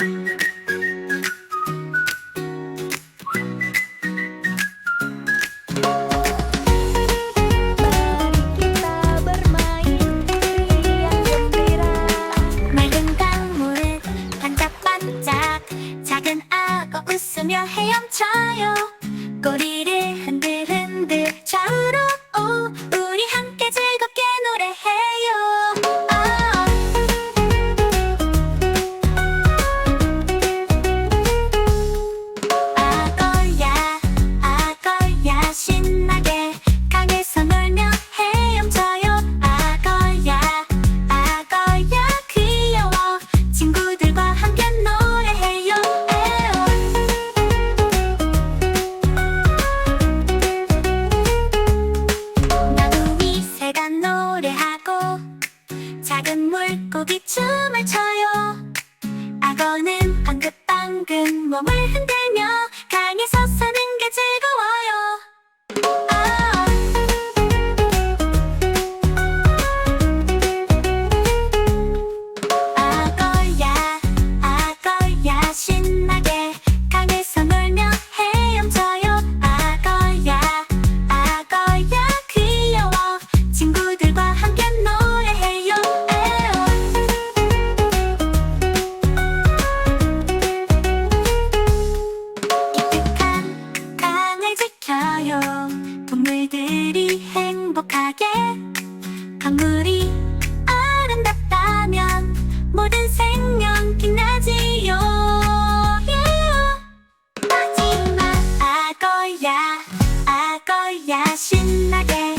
맑은 강물은 반짝반짝 작은 악어 웃으며 헤엄쳐요. 꼬리를 흔들흔들 좌우로 오. 있어요. 동물들이 행복하게. 강물이 아름답다면 모든 생명 빛나지요. Yeah. 마지막 아거야 아거야 신나게.